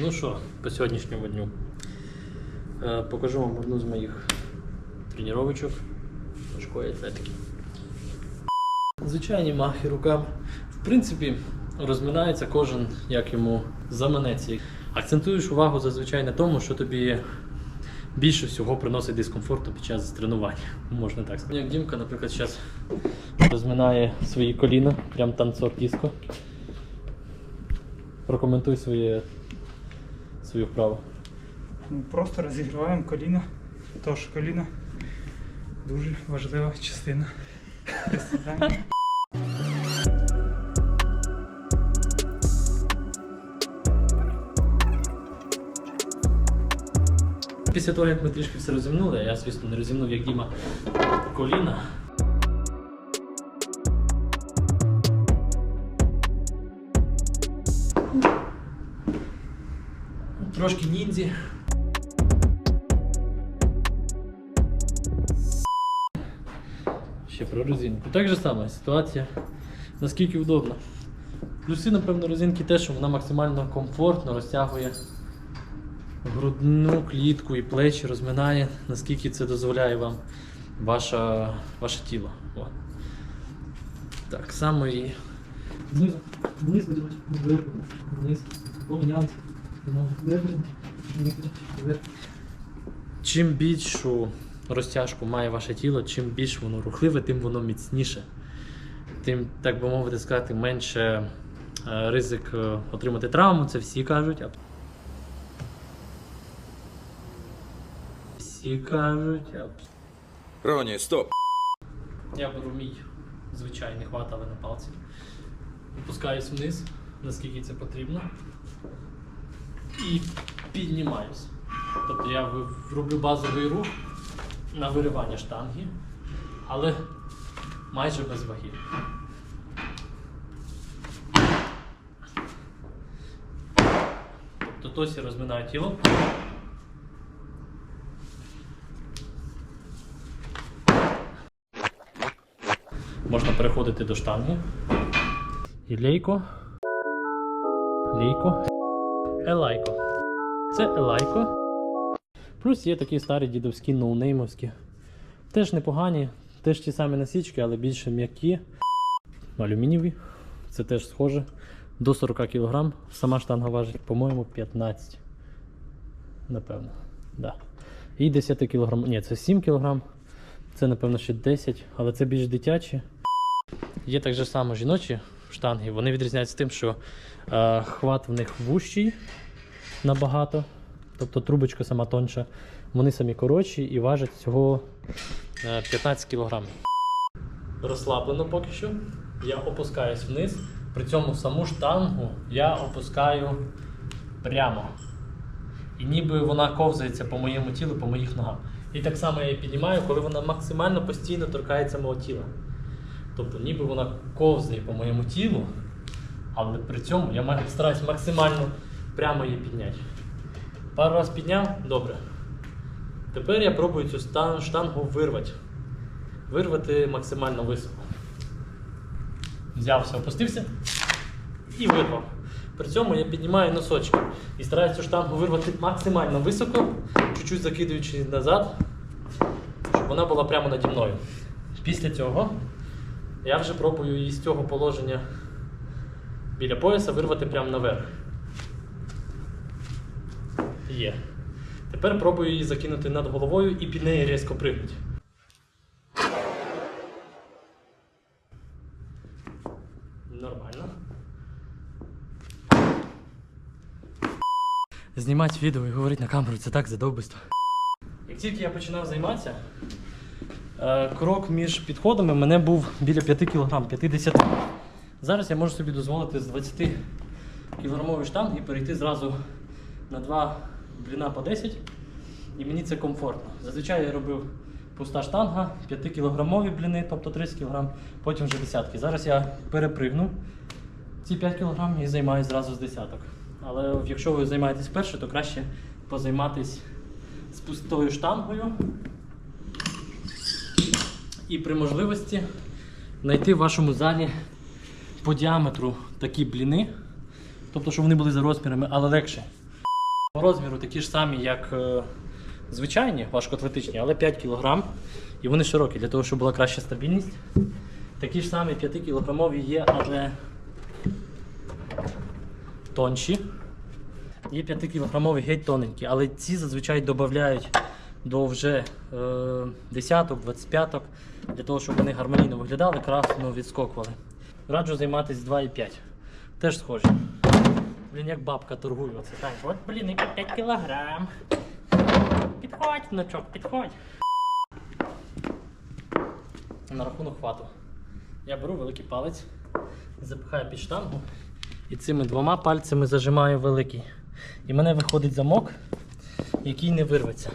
Ну що, по сьогоднішньому дню. Е, покажу вам одну з моїх тренувачок важкої атлетики. Звичайні махи руками. В принципі, розминається кожен, як йому заманеться. Акцентуєш увагу зазвичай на тому, що тобі більше всього приносить дискомфорту під час тренування. Можна так сказати. Як Дімка, наприклад, зараз розминає свої коліна, прям танцор диско. Прокоментуй своє, свою вправу. Просто розігріваємо коліна. Тож коліна дуже важлива частина. Після того, як ми трішки все розімнули, я, звісно, не розімнув, як Діма коліна. Трошки ніндзі. Ще про резинку. Так же саме ситуація. Наскільки удобно. Плюси, напевно, резинки те, що вона максимально комфортно розтягує грудну клітку і плечі розминає, наскільки це дозволяє вам ваша, ваше тіло. О. Так само і вниз вниз, помінянці, зверху, вверх. Чим більшу розтяжку має ваше тіло, чим більш воно рухливе, тим воно міцніше. Тим, так би мовити сказати, менше е, ризик е, отримати травму, це всі кажуть. Всі кажуть, Роні, стоп. я беру мій звичайний хват, але на палці. Опускаюсь вниз, наскільки це потрібно. І піднімаюсь. Тобто я роблю базовий рух на виривання штанги, але майже без ваги. Тобто тосі розминаю тіло. Можна переходити до штанги. І лейко. Лейко. Елайко. Це елайко. Плюс є такі старі дідовські ноунеймовські. Теж непогані, теж ті самі насічки, але більше м'які. Алюмінієві. Це теж схоже. До 40 кг. Сама штанга важить, по-моєму, 15. Напевно. Да. І 10 кг. Ні, це 7 кг. Це, напевно, ще 10, але це більш дитячі. Є так же само жіночі штанги. Вони відрізняються тим, що е, хват в них вущий набагато. Тобто трубочка сама тонша. Вони самі коротші і важать всього е, 15 кг. Розслаблено поки що. Я опускаюсь вниз. При цьому саму штангу я опускаю прямо. І ніби вона ковзається по моєму тілу, по моїх ногам. І так само я її піднімаю, коли вона максимально постійно торкається мого тіла. Тобто ніби вона ковзає по моєму тілу, але при цьому я стараюсь максимально прямо її підняти. Пару раз підняв, добре. Тепер я пробую цю штангу вирвати. Вирвати максимально високо. Взявся, опустився і вирвав. При цьому я піднімаю носочки і стараюся цю штангу вирвати максимально високо, чуть-чуть закидуючи назад, щоб вона була прямо наді мною. Після цього я вже пробую її з цього положення біля пояса вирвати прямо наверх. Є. Тепер пробую її закинути над головою і під неї різко пригнути. Нормально. Знімати відео і говорити на камеру це так задовбисто. Як тільки я починав займатися, крок між підходами мене був біля 5 кг, 50 Зараз я можу собі дозволити з 20 кілограмової штанги перейти зразу на 2 бліна по 10. І мені це комфортно. Зазвичай я робив пуста штанга, 5 кілограмові бліни, тобто 30 кг, потім вже десятки. Зараз я перепригну ці 5 кг і займаюся зразу з десяток. Але якщо ви займаєтесь перше, то краще позайматись з пустою штангою. І при можливості знайти в вашому залі по діаметру такі бліни, тобто, щоб вони були за розмірами, але легше. Розміру такі ж самі, як е, звичайні, важкоатлетичні, але 5 кг. І вони широкі, для того, щоб була краща стабільність. Такі ж самі 5 кілограмові є, але тонші. Є 5 кілограмові геть тоненькі, але ці зазвичай додають до вже е, десяток, 25 для того, щоб вони гармонійно виглядали, красно відскокували. Раджу займатися 2,5. Теж схожі. Блін, як бабка торгує. Оце так. От, блін, які 5 кілограм. Підходь, внучок, підходь. На рахунок хвату. Я беру великий палець, запихаю під штангу і цими двома пальцями зажимаю великий. І в мене виходить замок, який не вирветься.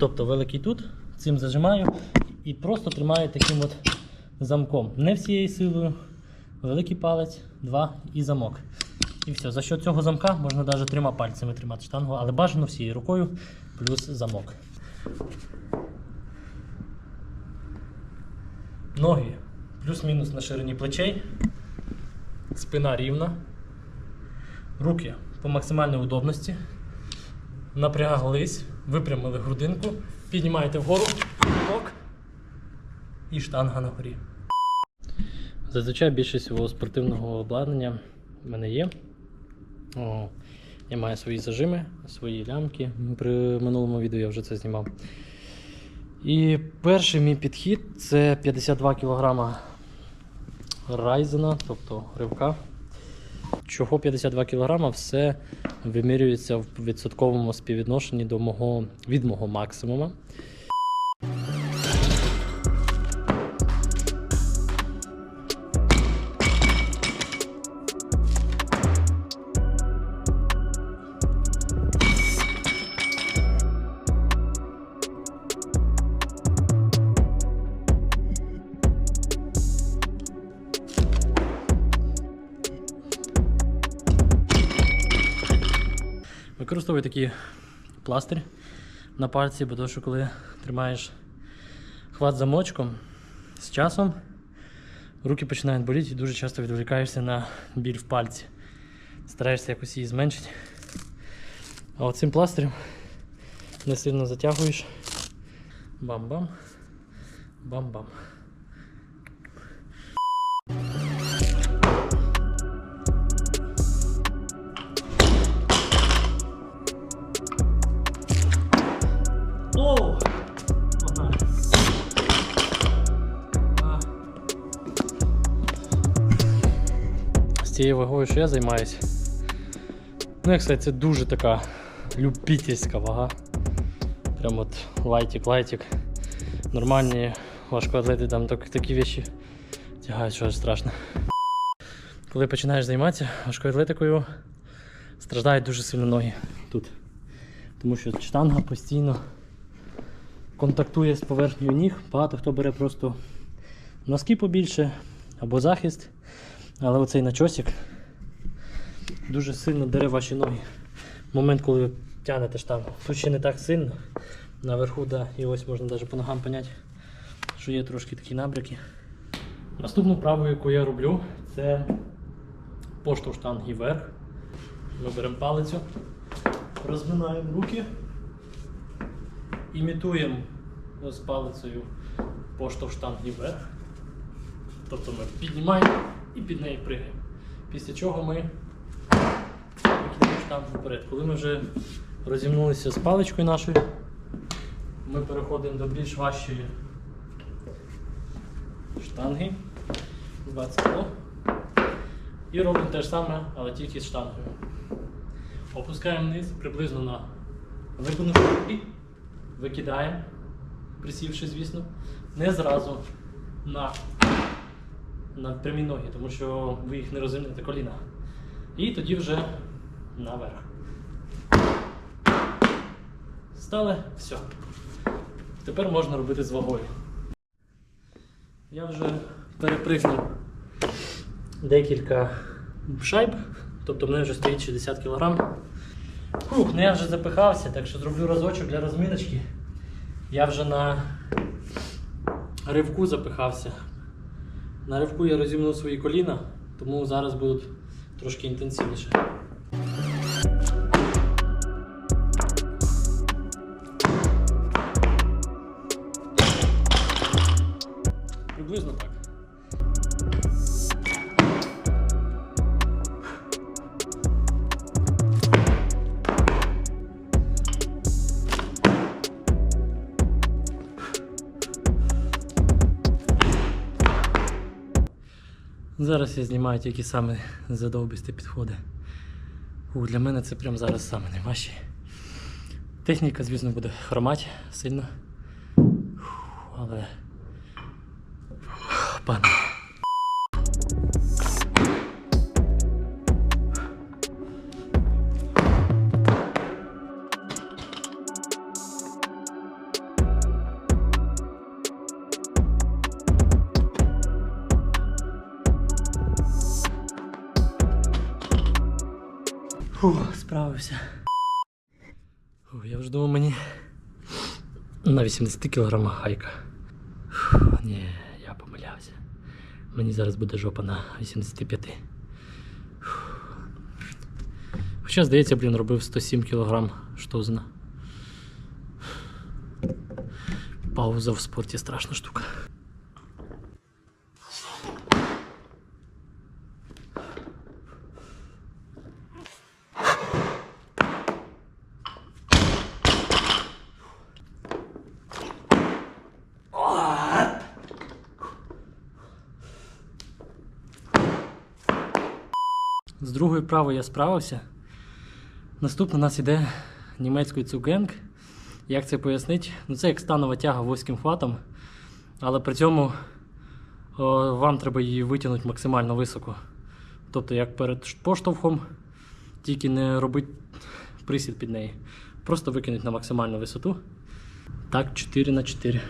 Тобто великий тут, цим зажимаю і просто тримаю таким от замком. Не всією силою. Великий палець, два і замок. І все. За що цього замка можна навіть трьома пальцями тримати штангу, але бажано всією рукою плюс замок. Ноги плюс-мінус на ширині плечей. Спина рівна. Руки по максимальній удобності. Напряглись, випрямили грудинку, піднімаєте вгору, ок, і штанга на горі. Зазвичай більшість свого спортивного обладнання в мене є. О, я маю свої зажими, свої лямки. При минулому відео я вже це знімав. І перший мій підхід це 52 кг райзена, тобто ривка. Чого 52 кг, все вимірюється в відсотковому співвідношенні до мого, від мого максимума. Використовую такий пластир на пальці, бо то, що коли тримаєш хват замочком, з часом руки починають боліти і дуже часто відволікаєшся на біль в пальці. Стараєшся якось її зменшити. А оцим пластирем не сильно затягуєш. Бам-бам. Бам-бам. Вагою, що я займаюся. Ну, як сказати, це дуже така любительська вага. Прям от лайтик-лайтик. Нормальні важкоатлети там так, такі вещі тягають, що аж страшно. Коли починаєш займатися важкою атлетикою, страждають дуже сильно ноги тут. Тому що штанга постійно контактує з поверхнею ніг. Багато хто бере просто носки побільше або захист. Але оцей начосик дуже сильно дере ваші ноги. Момент, коли ви тягнете штангу. Тут ще не так сильно. Наверху, да, і ось можна навіть по ногам поняти, що є трошки такі набряки. Наступну вправу, яку я роблю, це поштовх штанги вверх. Ми беремо палицю, розминаємо руки, імітуємо з палицею поштовх штанги вверх. Тобто ми піднімаємо і під неї пригаємо. Після чого ми викидаємо штангу вперед. Коли ми вже розімнулися з паличкою нашою, ми переходимо до більш важчої штанги 20 кг. І робимо те ж саме, але тільки з штангою. Опускаємо вниз приблизно на виконавши руки, викидаємо, присівши, звісно, не зразу на, на прямі ноги, тому що ви їх не розімнете коліна. І тоді вже наверх. Стали, все. Тепер можна робити з вагою. Я вже перепригнув декілька шайб, тобто в мене вже стоїть 60 кг. Фух, ну я вже запихався, так що зроблю разочок для розминочки. Я вже на ривку запихався. На ривку я розімнув свої коліна, тому зараз будуть трошки інтенсивніше. Зараз я знімаю тільки саме задовбисті підходи. У, для мене це прям зараз саме найважче. Техніка, звісно, буде хромати сильно. Але. Пане. Фух, справився. Фух, я вже думав мені на 80 кг хайка. Фух, ні, я помилявся. Мені зараз буде жопа на 85. Фух. Хоча, здається, блін, робив 107 кг штозна. Пауза в спорті страшна штука. З другою правою я справився. Наступно у нас іде німецький цугенг. Як це пояснити? Ну це як станова тяга вузьким хватом, але при цьому о, вам треба її витягнути максимально високо. Тобто, як перед поштовхом, тільки не робити присід під неї. Просто викинуть на максимальну висоту. Так, 4 на 4.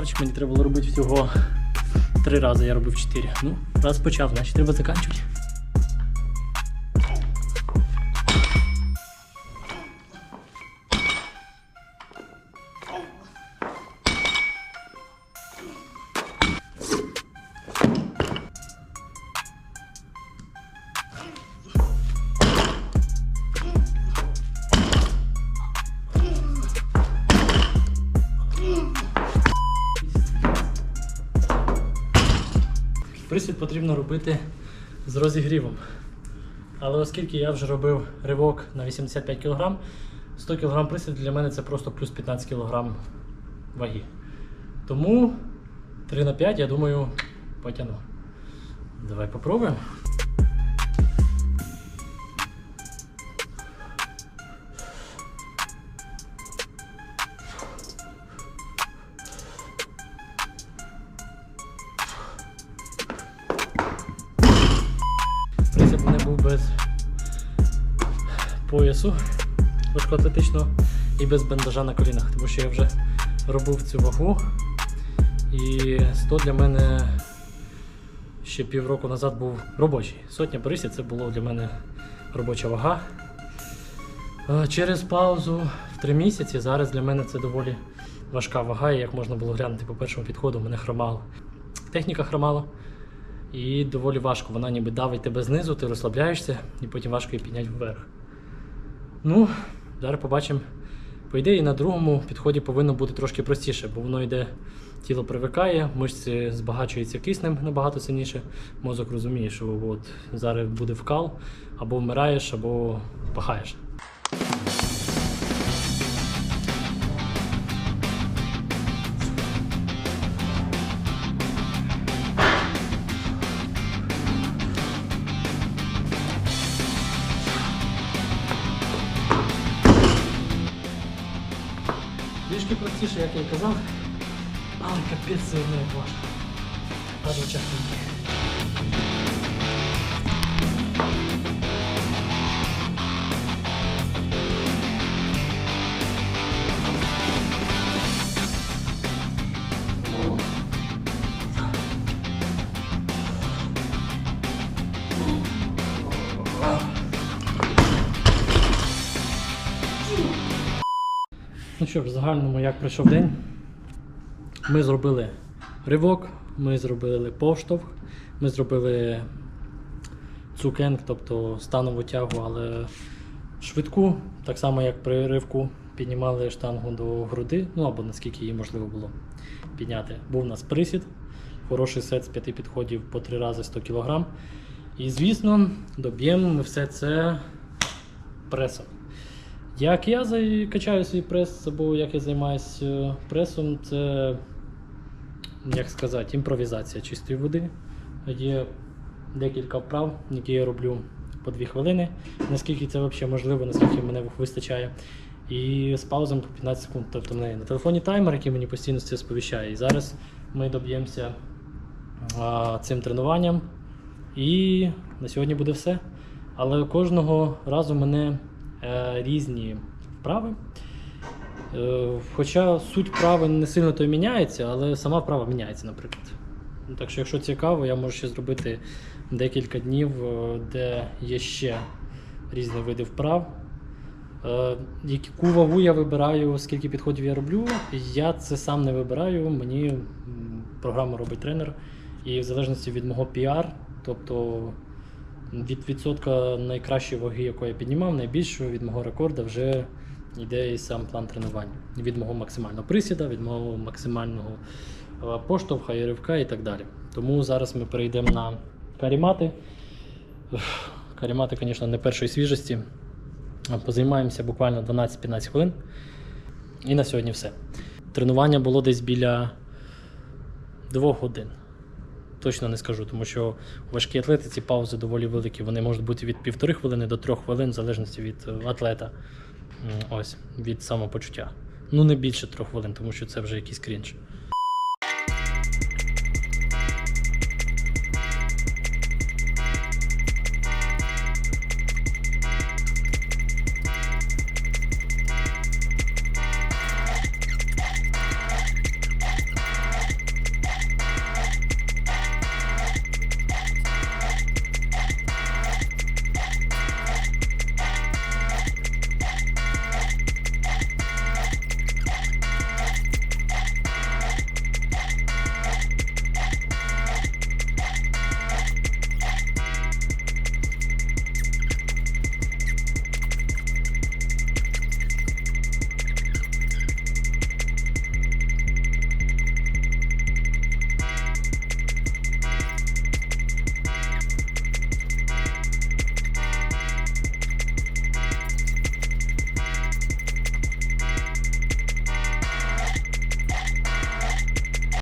Красавчик, мені треба було робити всього три рази, я робив чотири. Ну, раз почав, значить треба закінчувати. Робити з розігрівом. Але оскільки я вже робив ривок на 85 кг, 100 кг присід для мене це просто плюс 15 кг ваги. Тому 3 на 5, я думаю, потягну. Давай попробуємо. Поясу важкоатлетичного і без бандажа на колінах, тому що я вже робив цю вагу. І 100 для мене ще півроку назад був робочий. Сотня присід це було для мене робоча вага. Е, Через паузу в 3 місяці зараз для мене це доволі важка вага, і як можна було глянути по першому підходу, мене хромало. Техніка хромала. І доволі важко. Вона ніби давить тебе знизу, ти розслабляєшся і потім важко її підняти вверх. Ну, зараз побачимо. По ідеї, на другому підході повинно бути трошки простіше, бо воно йде, тіло привикає, мишці збагачуються киснем набагато сильніше. Мозок розуміє, що от зараз буде вкал, або вмираєш, або пахаєш. Що в загальному як пройшов день. Ми зробили ривок, ми зробили поштовх, ми зробили цукенг, тобто станову тягу, але швидку, так само як при ривку піднімали штангу до груди, ну або наскільки її можливо було підняти. Був у нас присід, хороший сет з п'яти підходів по три рази 100 кг. І звісно, доб'ємо ми все це пресом. Як я качаю свій прес, або як я займаюся пресом, це, як сказати, імпровізація чистої води. Є декілька вправ, які я роблю по 2 хвилини, наскільки це взагалі можливо, наскільки мене вистачає. І з паузами по 15 секунд. Тобто в мене на телефоні таймер, який мені постійно це сповіщає. І зараз ми доб'ємося цим тренуванням. І на сьогодні буде все. Але кожного разу мене е, різні вправи. Е, хоча суть вправи не сильно то міняється, але сама вправа міняється, наприклад. Так що, якщо цікаво, я можу ще зробити декілька днів, е, де є ще різні види вправ. Е, Яку вагу я вибираю, скільки підходів я роблю, я це сам не вибираю. Мені програму робить тренер. І в залежності від мого PR, тобто від відсотка найкращої ваги, яку я піднімав, найбільшого від мого рекорду вже йде і сам план тренувань. Від мого максимального присіда, від мого максимального е, поштовха і ривка і так далі. Тому зараз ми перейдемо на карімати. Карімати, звісно, не першої свіжості. Позаймаємося буквально 12-15 хвилин. І на сьогодні все. Тренування було десь біля 2 годин. Точно не скажу, тому що у важкій атлетиці паузи доволі великі. Вони можуть бути від півтори хвилини до трьох хвилин, в залежності від е, атлета. Ось, від самопочуття. Ну, не більше трьох хвилин, тому що це вже якийсь крінж.